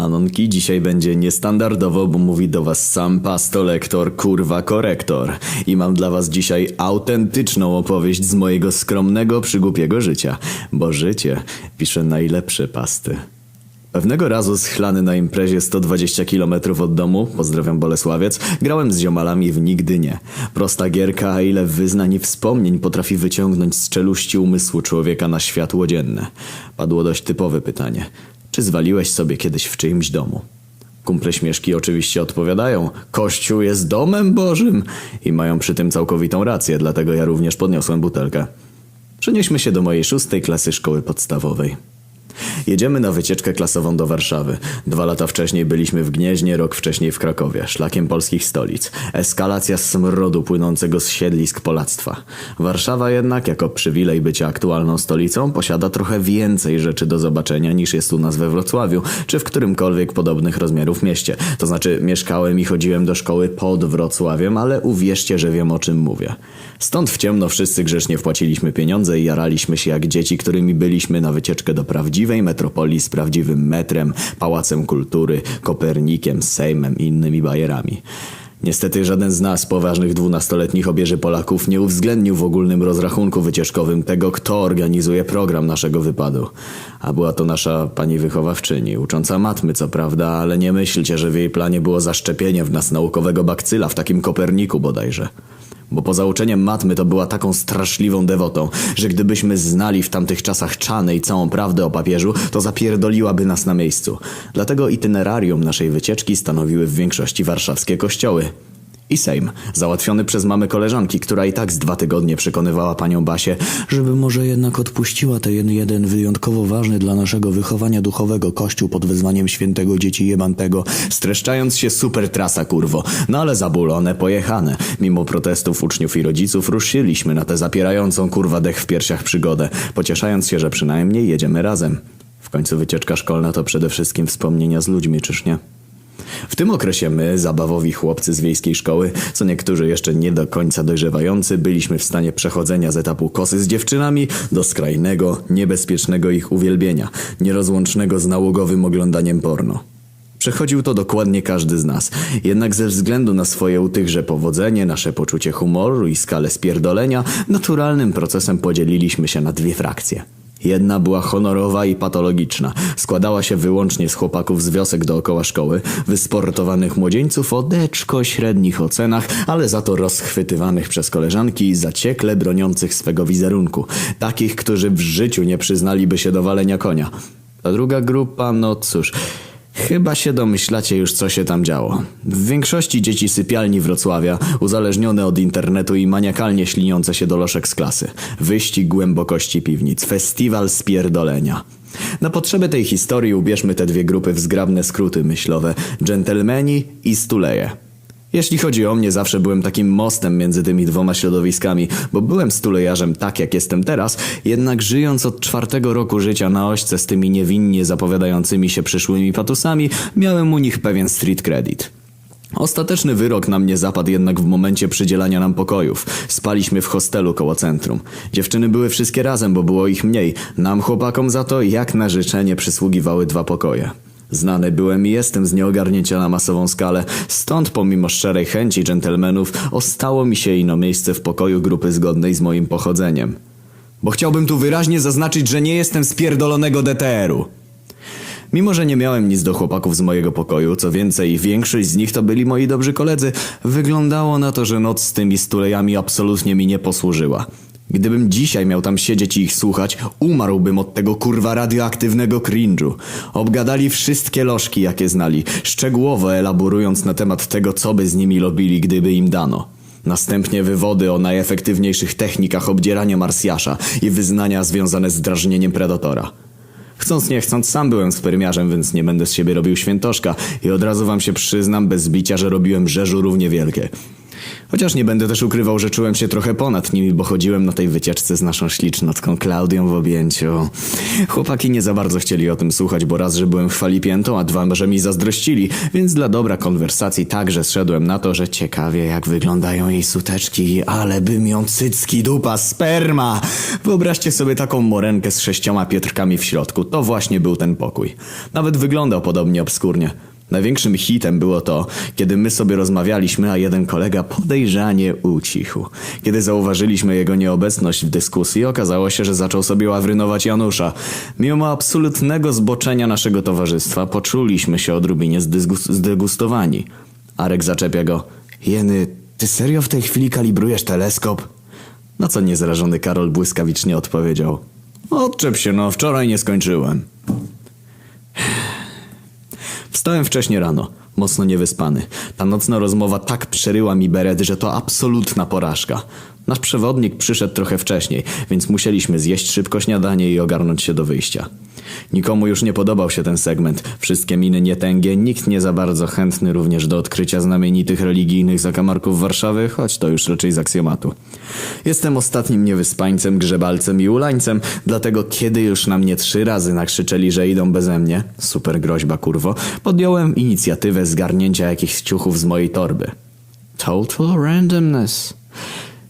Anonki, dzisiaj będzie niestandardowo, bo mówi do was sam pastolektor, kurwa korektor. I mam dla was dzisiaj autentyczną opowieść z mojego skromnego, przygłupiego życia. Bo życie pisze najlepsze pasty. Pewnego razu schlany na imprezie 120 km od domu, pozdrawiam Bolesławiec, grałem z ziomalami w Nigdy Nie. Prosta gierka, a ile wyznań i wspomnień potrafi wyciągnąć z czeluści umysłu człowieka na światło dzienne. Padło dość typowe pytanie. Czy zwaliłeś sobie kiedyś w czyimś domu? Kumple śmieszki oczywiście odpowiadają, Kościół jest domem Bożym i mają przy tym całkowitą rację, dlatego ja również podniosłem butelkę. Przenieśmy się do mojej szóstej klasy szkoły podstawowej. Jedziemy na wycieczkę klasową do Warszawy. Dwa lata wcześniej byliśmy w Gnieźnie, rok wcześniej w Krakowie, szlakiem polskich stolic. Eskalacja smrodu płynącego z siedlisk polactwa. Warszawa jednak, jako przywilej bycia aktualną stolicą, posiada trochę więcej rzeczy do zobaczenia niż jest u nas we Wrocławiu, czy w którymkolwiek podobnych rozmiarów mieście. To znaczy, mieszkałem i chodziłem do szkoły pod Wrocławiem, ale uwierzcie, że wiem o czym mówię. Stąd w ciemno wszyscy grzecznie wpłaciliśmy pieniądze i jaraliśmy się jak dzieci, którymi byliśmy na wycieczkę do prawdziwej metropolii z prawdziwym metrem, pałacem kultury, Kopernikiem, Sejmem i innymi bajerami. Niestety żaden z nas, poważnych dwunastoletnich obieży Polaków, nie uwzględnił w ogólnym rozrachunku wycieczkowym tego, kto organizuje program naszego wypadu. A była to nasza pani wychowawczyni, ucząca matmy co prawda, ale nie myślcie, że w jej planie było zaszczepienie w nas naukowego bakcyla w takim Koperniku bodajże bo poza uczeniem matmy to była taką straszliwą dewotą, że gdybyśmy znali w tamtych czasach czany i całą prawdę o papieżu, to zapierdoliłaby nas na miejscu. Dlatego itinerarium naszej wycieczki stanowiły w większości warszawskie kościoły. I Sejm, załatwiony przez mamy koleżanki, która i tak z dwa tygodnie przekonywała panią Basię, żeby może jednak odpuściła ten jeden wyjątkowo ważny dla naszego wychowania duchowego kościół pod wezwaniem świętego dzieci jebantego, streszczając się super trasa kurwo, no ale zabulone, pojechane. Mimo protestów uczniów i rodziców ruszyliśmy na tę zapierającą kurwa dech w piersiach przygodę, pocieszając się, że przynajmniej jedziemy razem. W końcu wycieczka szkolna to przede wszystkim wspomnienia z ludźmi, czyż nie? W tym okresie my, zabawowi chłopcy z wiejskiej szkoły, co niektórzy jeszcze nie do końca dojrzewający, byliśmy w stanie przechodzenia z etapu kosy z dziewczynami do skrajnego, niebezpiecznego ich uwielbienia, nierozłącznego z nałogowym oglądaniem porno. Przechodził to dokładnie każdy z nas, jednak ze względu na swoje u tychże powodzenie, nasze poczucie humoru i skalę spierdolenia, naturalnym procesem podzieliliśmy się na dwie frakcje. Jedna była honorowa i patologiczna. Składała się wyłącznie z chłopaków z wiosek dookoła szkoły, wysportowanych młodzieńców o deczko średnich ocenach, ale za to rozchwytywanych przez koleżanki i zaciekle broniących swego wizerunku. Takich, którzy w życiu nie przyznaliby się do walenia konia. A druga grupa, no cóż... Chyba się domyślacie już, co się tam działo. W większości dzieci sypialni Wrocławia, uzależnione od internetu i maniakalnie śliniące się do loszek z klasy. Wyścig głębokości piwnic, festiwal spierdolenia. Na potrzeby tej historii ubierzmy te dwie grupy w zgrabne skróty myślowe. Dżentelmeni i stuleje. Jeśli chodzi o mnie, zawsze byłem takim mostem między tymi dwoma środowiskami, bo byłem stulejarzem tak, jak jestem teraz, jednak żyjąc od czwartego roku życia na ośce z tymi niewinnie zapowiadającymi się przyszłymi patusami, miałem u nich pewien street credit. Ostateczny wyrok na mnie zapadł jednak w momencie przydzielania nam pokojów. Spaliśmy w hostelu koło centrum. Dziewczyny były wszystkie razem, bo było ich mniej. Nam chłopakom za to jak na życzenie przysługiwały dwa pokoje. Znany byłem i jestem z nieogarnięcia na masową skalę, stąd pomimo szczerej chęci dżentelmenów ostało mi się ino miejsce w pokoju grupy zgodnej z moim pochodzeniem. Bo chciałbym tu wyraźnie zaznaczyć, że nie jestem z pierdolonego DTR-u. Mimo, że nie miałem nic do chłopaków z mojego pokoju, co więcej, większość z nich to byli moi dobrzy koledzy, wyglądało na to, że noc z tymi stulejami absolutnie mi nie posłużyła. Gdybym dzisiaj miał tam siedzieć i ich słuchać, umarłbym od tego kurwa radioaktywnego cringe'u. Obgadali wszystkie lożki, jakie znali, szczegółowo elaborując na temat tego, co by z nimi robili, gdyby im dano. Następnie wywody o najefektywniejszych technikach obdzierania Marsjasza i wyznania związane z drażnieniem predatora. Chcąc nie chcąc, sam byłem spermiarzem, więc nie będę z siebie robił świętoszka i od razu wam się przyznam bez bicia, że robiłem rzeżu równie wielkie. Chociaż nie będę też ukrywał, że czułem się trochę ponad nimi, bo chodziłem na tej wycieczce z naszą ślicznotką Klaudią w objęciu. Chłopaki nie za bardzo chcieli o tym słuchać, bo raz, że byłem chwali piętą, a dwa, że mi zazdrościli, więc dla dobra konwersacji także zszedłem na to, że ciekawie jak wyglądają jej suteczki, ale bym ją cycki dupa sperma! Wyobraźcie sobie taką morenkę z sześcioma pietrkami w środku. To właśnie był ten pokój. Nawet wyglądał podobnie obskurnie. Największym hitem było to, kiedy my sobie rozmawialiśmy, a jeden kolega podejrzanie ucichł. Kiedy zauważyliśmy jego nieobecność w dyskusji, okazało się, że zaczął sobie ławrynować Janusza. Mimo absolutnego zboczenia naszego towarzystwa, poczuliśmy się odrobinie zdegustowani. Arek zaczepia go. Jeny, ty serio w tej chwili kalibrujesz teleskop? Na co niezrażony Karol błyskawicznie odpowiedział. Odczep się, no, wczoraj nie skończyłem. Wstałem wcześnie rano, mocno niewyspany. Ta nocna rozmowa tak przeryła mi beret, że to absolutna porażka. Nasz przewodnik przyszedł trochę wcześniej, więc musieliśmy zjeść szybko śniadanie i ogarnąć się do wyjścia. Nikomu już nie podobał się ten segment. Wszystkie miny nietęgie, nikt nie za bardzo chętny również do odkrycia znamienitych religijnych zakamarków Warszawy, choć to już raczej z aksjomatu. Jestem ostatnim niewyspańcem, grzebalcem i ulańcem, dlatego kiedy już na mnie trzy razy nakrzyczeli, że idą beze mnie, super groźba kurwo, podjąłem inicjatywę zgarnięcia jakichś ciuchów z mojej torby. Total randomness.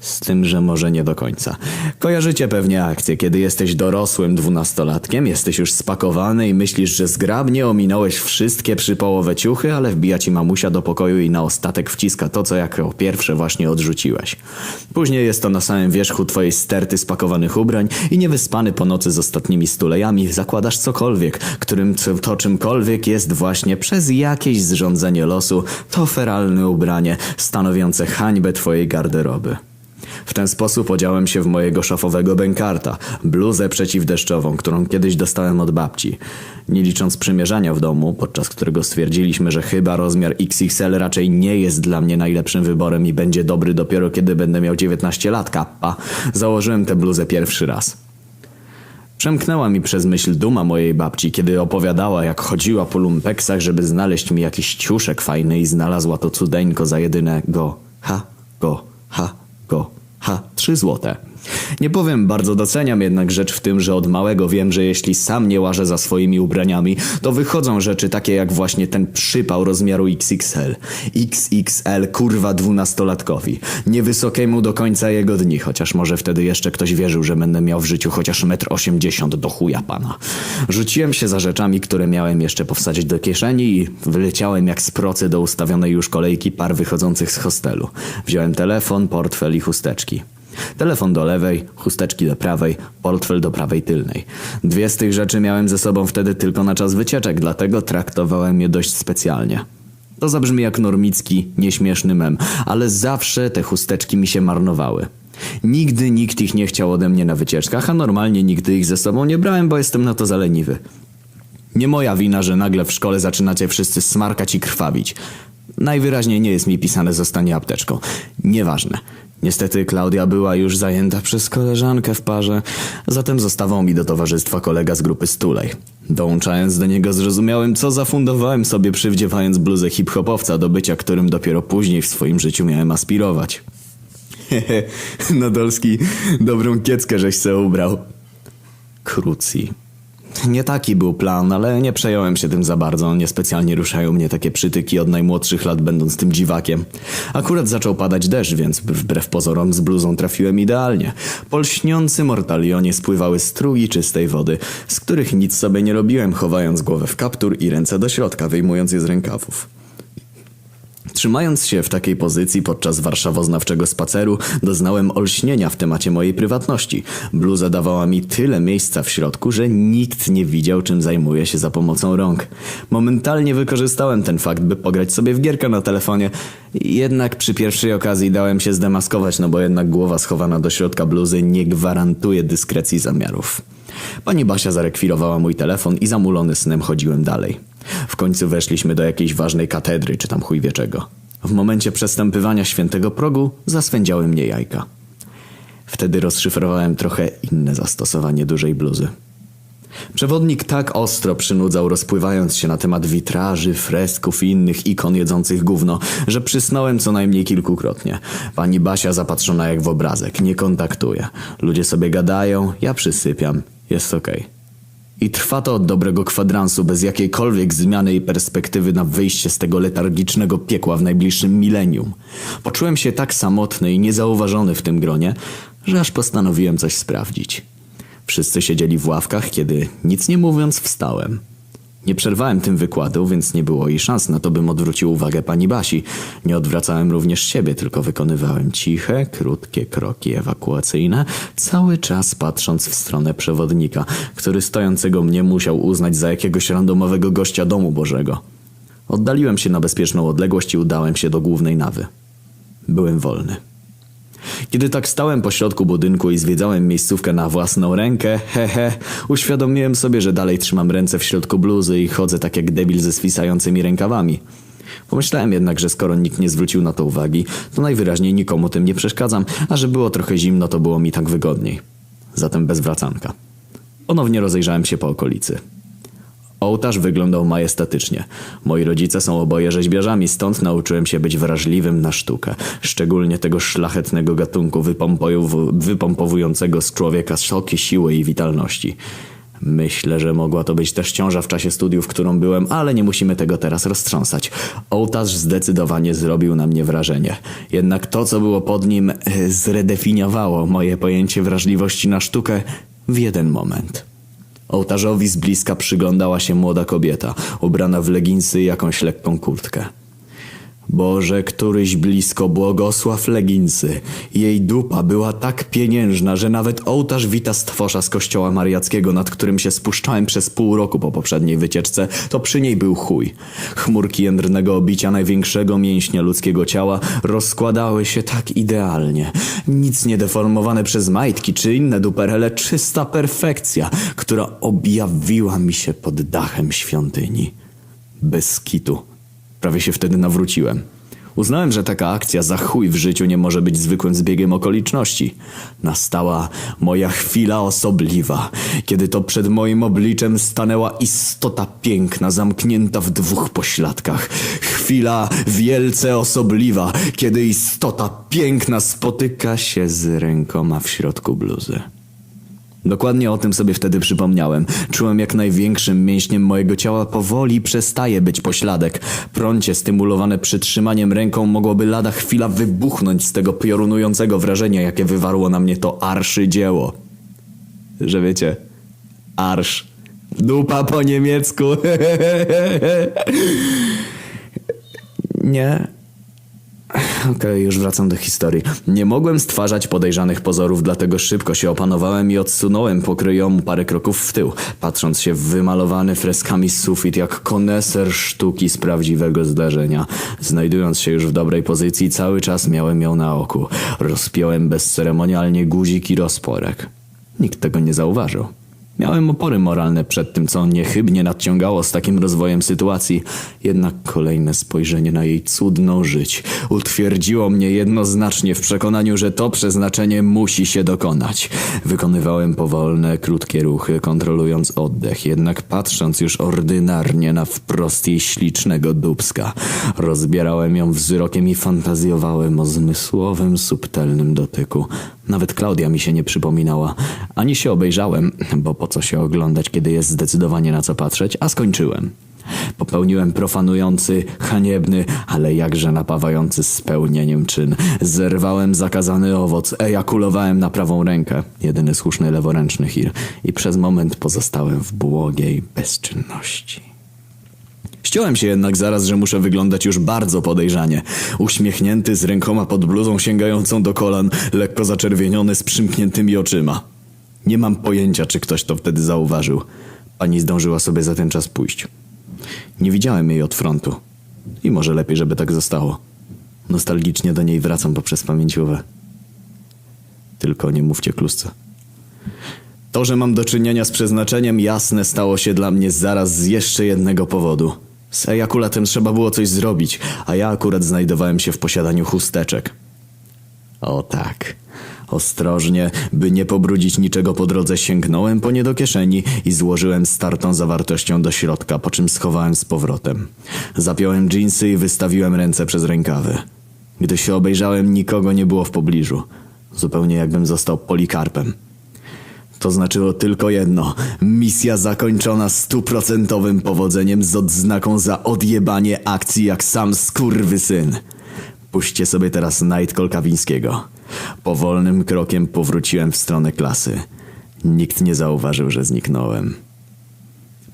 Z tym, że może nie do końca. Kojarzycie pewnie akcję, kiedy jesteś dorosłym dwunastolatkiem, jesteś już spakowany i myślisz, że zgrabnie ominąłeś wszystkie przypołowe ciuchy, ale wbija ci mamusia do pokoju i na ostatek wciska to, co jako pierwsze właśnie odrzuciłeś. Później jest to na samym wierzchu twojej sterty spakowanych ubrań i niewyspany po nocy z ostatnimi stulejami zakładasz cokolwiek, którym to czymkolwiek jest właśnie przez jakieś zrządzenie losu to feralne ubranie stanowiące hańbę twojej garderoby. W ten sposób odziałem się w mojego szafowego bękarta, bluzę przeciwdeszczową, którą kiedyś dostałem od babci. Nie licząc przymierzania w domu, podczas którego stwierdziliśmy, że chyba rozmiar XXL raczej nie jest dla mnie najlepszym wyborem i będzie dobry dopiero kiedy będę miał 19 lat, kappa, założyłem tę bluzę pierwszy raz. Przemknęła mi przez myśl duma mojej babci, kiedy opowiadała, jak chodziła po lumpeksach, żeby znaleźć mi jakiś ciuszek fajny i znalazła to cudeńko za jedynego ha, go, ha, go, ha, trzy złote. Nie powiem, bardzo doceniam jednak rzecz w tym, że od małego wiem, że jeśli sam nie łażę za swoimi ubraniami, to wychodzą rzeczy takie jak właśnie ten przypał rozmiaru XXL. XXL kurwa dwunastolatkowi. Niewysokiemu do końca jego dni, chociaż może wtedy jeszcze ktoś wierzył, że będę miał w życiu chociaż metr osiemdziesiąt do chuja pana. Rzuciłem się za rzeczami, które miałem jeszcze powsadzić do kieszeni i wyleciałem jak z procy do ustawionej już kolejki par wychodzących z hostelu. Wziąłem telefon, portfel i chusteczki. Telefon do lewej, chusteczki do prawej, portfel do prawej tylnej. Dwie z tych rzeczy miałem ze sobą wtedy tylko na czas wycieczek, dlatego traktowałem je dość specjalnie. To zabrzmi jak normicki, nieśmieszny mem, ale zawsze te chusteczki mi się marnowały. Nigdy nikt ich nie chciał ode mnie na wycieczkach, a normalnie nigdy ich ze sobą nie brałem, bo jestem na to zaleniwy. Nie moja wina, że nagle w szkole zaczynacie wszyscy smarkać i krwawić. Najwyraźniej nie jest mi pisane zostanie apteczką. Nieważne. Niestety Klaudia była już zajęta przez koleżankę w parze, zatem zostawał mi do towarzystwa kolega z grupy Stulej. Dołączając do niego zrozumiałem, co zafundowałem sobie przywdziewając bluzę hip-hopowca do bycia, którym dopiero później w swoim życiu miałem aspirować. Hehe, Nadolski, dobrą kieckę żeś se ubrał. Krucji. Nie taki był plan, ale nie przejąłem się tym za bardzo. Niespecjalnie ruszają mnie takie przytyki od najmłodszych lat, będąc tym dziwakiem. Akurat zaczął padać deszcz, więc wbrew pozorom z bluzą trafiłem idealnie. Po lśniącym mortalionie spływały strugi czystej wody, z których nic sobie nie robiłem, chowając głowę w kaptur i ręce do środka, wyjmując je z rękawów. Trzymając się w takiej pozycji podczas warszawoznawczego spaceru, doznałem olśnienia w temacie mojej prywatności. Bluza dawała mi tyle miejsca w środku, że nikt nie widział, czym zajmuję się za pomocą rąk. Momentalnie wykorzystałem ten fakt, by pograć sobie w gierkę na telefonie. Jednak przy pierwszej okazji dałem się zdemaskować, no bo jednak głowa schowana do środka bluzy nie gwarantuje dyskrecji zamiarów. Pani Basia zarekwirowała mój telefon i zamulony snem chodziłem dalej. W końcu weszliśmy do jakiejś ważnej katedry, czy tam chuj wie czego. W momencie przestępywania świętego progu zaswędziały mnie jajka. Wtedy rozszyfrowałem trochę inne zastosowanie dużej bluzy. Przewodnik tak ostro przynudzał, rozpływając się na temat witraży, fresków i innych ikon jedzących gówno, że przysnąłem co najmniej kilkukrotnie. Pani Basia zapatrzona jak w obrazek, nie kontaktuje. Ludzie sobie gadają, ja przysypiam. Jest okej. I trwa to od dobrego kwadransu, bez jakiejkolwiek zmiany i perspektywy na wyjście z tego letargicznego piekła w najbliższym milenium. Poczułem się tak samotny i niezauważony w tym gronie, że aż postanowiłem coś sprawdzić. Wszyscy siedzieli w ławkach, kiedy, nic nie mówiąc, wstałem. Nie przerwałem tym wykładu, więc nie było jej szans na to, bym odwrócił uwagę pani Basi. Nie odwracałem również siebie, tylko wykonywałem ciche, krótkie kroki ewakuacyjne, cały czas patrząc w stronę przewodnika, który stojącego mnie musiał uznać za jakiegoś randomowego gościa domu Bożego. Oddaliłem się na bezpieczną odległość i udałem się do głównej nawy. Byłem wolny. Kiedy tak stałem po środku budynku i zwiedzałem miejscówkę na własną rękę, hehe, uświadomiłem sobie, że dalej trzymam ręce w środku bluzy i chodzę tak jak debil ze swisającymi rękawami. Pomyślałem jednak, że skoro nikt nie zwrócił na to uwagi, to najwyraźniej nikomu tym nie przeszkadzam, a że było trochę zimno, to było mi tak wygodniej. Zatem bez wracanka. Ponownie rozejrzałem się po okolicy. Ołtarz wyglądał majestatycznie. Moi rodzice są oboje rzeźbiarzami, stąd nauczyłem się być wrażliwym na sztukę, szczególnie tego szlachetnego gatunku wypompowującego z człowieka soki siły i witalności. Myślę, że mogła to być też ciąża w czasie studiów, którą byłem, ale nie musimy tego teraz roztrząsać. Ołtarz zdecydowanie zrobił na mnie wrażenie. Jednak to, co było pod nim, e, zredefiniowało moje pojęcie wrażliwości na sztukę w jeden moment. Ołtarzowi z bliska przyglądała się młoda kobieta, ubrana w leginsy i jakąś lekką kurtkę. Boże, któryś blisko błogosław leginsy. Jej dupa była tak pieniężna, że nawet ołtarz wita stwosza z kościoła mariackiego, nad którym się spuszczałem przez pół roku po poprzedniej wycieczce, to przy niej był chuj. Chmurki jędrnego obicia największego mięśnia ludzkiego ciała rozkładały się tak idealnie. Nic nie deformowane przez majtki czy inne duperele, czysta perfekcja, która objawiła mi się pod dachem świątyni. Bez kitu. Prawie się wtedy nawróciłem. Uznałem, że taka akcja za chuj w życiu nie może być zwykłym zbiegiem okoliczności. Nastała moja chwila osobliwa, kiedy to przed moim obliczem stanęła istota piękna, zamknięta w dwóch pośladkach. Chwila wielce osobliwa, kiedy istota piękna spotyka się z rękoma w środku bluzy. Dokładnie o tym sobie wtedy przypomniałem. Czułem jak największym mięśniem mojego ciała powoli przestaje być pośladek. Prącie stymulowane przytrzymaniem ręką mogłoby lada chwila wybuchnąć z tego piorunującego wrażenia, jakie wywarło na mnie to arszydzieło. Że wiecie, arsz. Dupa po niemiecku. Nie, Okej, już wracam do historii. Nie mogłem stwarzać podejrzanych pozorów, dlatego szybko się opanowałem i odsunąłem pokryjomu parę kroków w tył, patrząc się w wymalowany freskami sufit jak koneser sztuki z prawdziwego zdarzenia. Znajdując się już w dobrej pozycji, cały czas miałem ją na oku. Rozpiąłem bezceremonialnie guzik i rozporek. Nikt tego nie zauważył. Miałem opory moralne przed tym, co niechybnie nadciągało z takim rozwojem sytuacji, jednak kolejne spojrzenie na jej cudną żyć utwierdziło mnie jednoznacznie w przekonaniu, że to przeznaczenie musi się dokonać. Wykonywałem powolne, krótkie ruchy, kontrolując oddech, jednak patrząc już ordynarnie na wprost jej ślicznego dubska. Rozbierałem ją wzrokiem i fantazjowałem o zmysłowym, subtelnym dotyku. Nawet Klaudia mi się nie przypominała. Ani się obejrzałem, bo po co się oglądać, kiedy jest zdecydowanie na co patrzeć, a skończyłem. Popełniłem profanujący, haniebny, ale jakże napawający spełnieniem czyn. Zerwałem zakazany owoc, ejakulowałem na prawą rękę, jedyny słuszny leworęczny hir, i przez moment pozostałem w błogiej bezczynności. Ściąłem się jednak zaraz, że muszę wyglądać już bardzo podejrzanie. Uśmiechnięty, z rękoma pod bluzą sięgającą do kolan, lekko zaczerwieniony, z przymkniętymi oczyma. Nie mam pojęcia, czy ktoś to wtedy zauważył. Pani zdążyła sobie za ten czas pójść. Nie widziałem jej od frontu. I może lepiej, żeby tak zostało. Nostalgicznie do niej wracam poprzez pamięciowe. Tylko nie mówcie klusce. To, że mam do czynienia z przeznaczeniem jasne stało się dla mnie zaraz z jeszcze jednego powodu. Z ejakulatem trzeba było coś zrobić, a ja akurat znajdowałem się w posiadaniu chusteczek. O tak. Ostrożnie, by nie pobrudzić niczego po drodze, sięgnąłem po nie do kieszeni i złożyłem startą zawartością do środka, po czym schowałem z powrotem. Zapiąłem dżinsy i wystawiłem ręce przez rękawy. Gdy się obejrzałem, nikogo nie było w pobliżu. Zupełnie jakbym został polikarpem. To znaczyło tylko jedno. Misja zakończona stuprocentowym powodzeniem z odznaką za odjebanie akcji jak sam skurwysyn. Puśćcie sobie teraz Nightcall Kawińskiego. Powolnym krokiem powróciłem w stronę klasy. Nikt nie zauważył, że zniknąłem.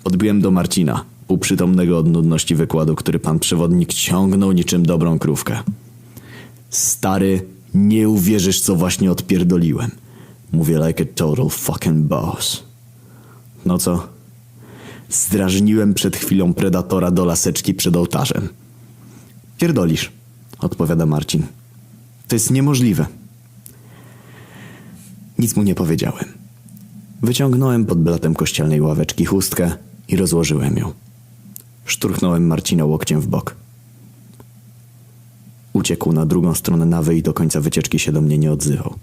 Podbiłem do Marcina, półprzytomnego od nudności wykładu, który pan przewodnik ciągnął niczym dobrą krówkę. Stary, nie uwierzysz, co właśnie odpierdoliłem. Mówię like a total fucking boss. No co? Zdrażniłem przed chwilą predatora do laseczki przed ołtarzem. Pierdolisz, odpowiada Marcin. To jest niemożliwe. Nic mu nie powiedziałem. Wyciągnąłem pod blatem kościelnej ławeczki chustkę i rozłożyłem ją. Szturchnąłem Marcina łokciem w bok. Uciekł na drugą stronę nawy i do końca wycieczki się do mnie nie odzywał.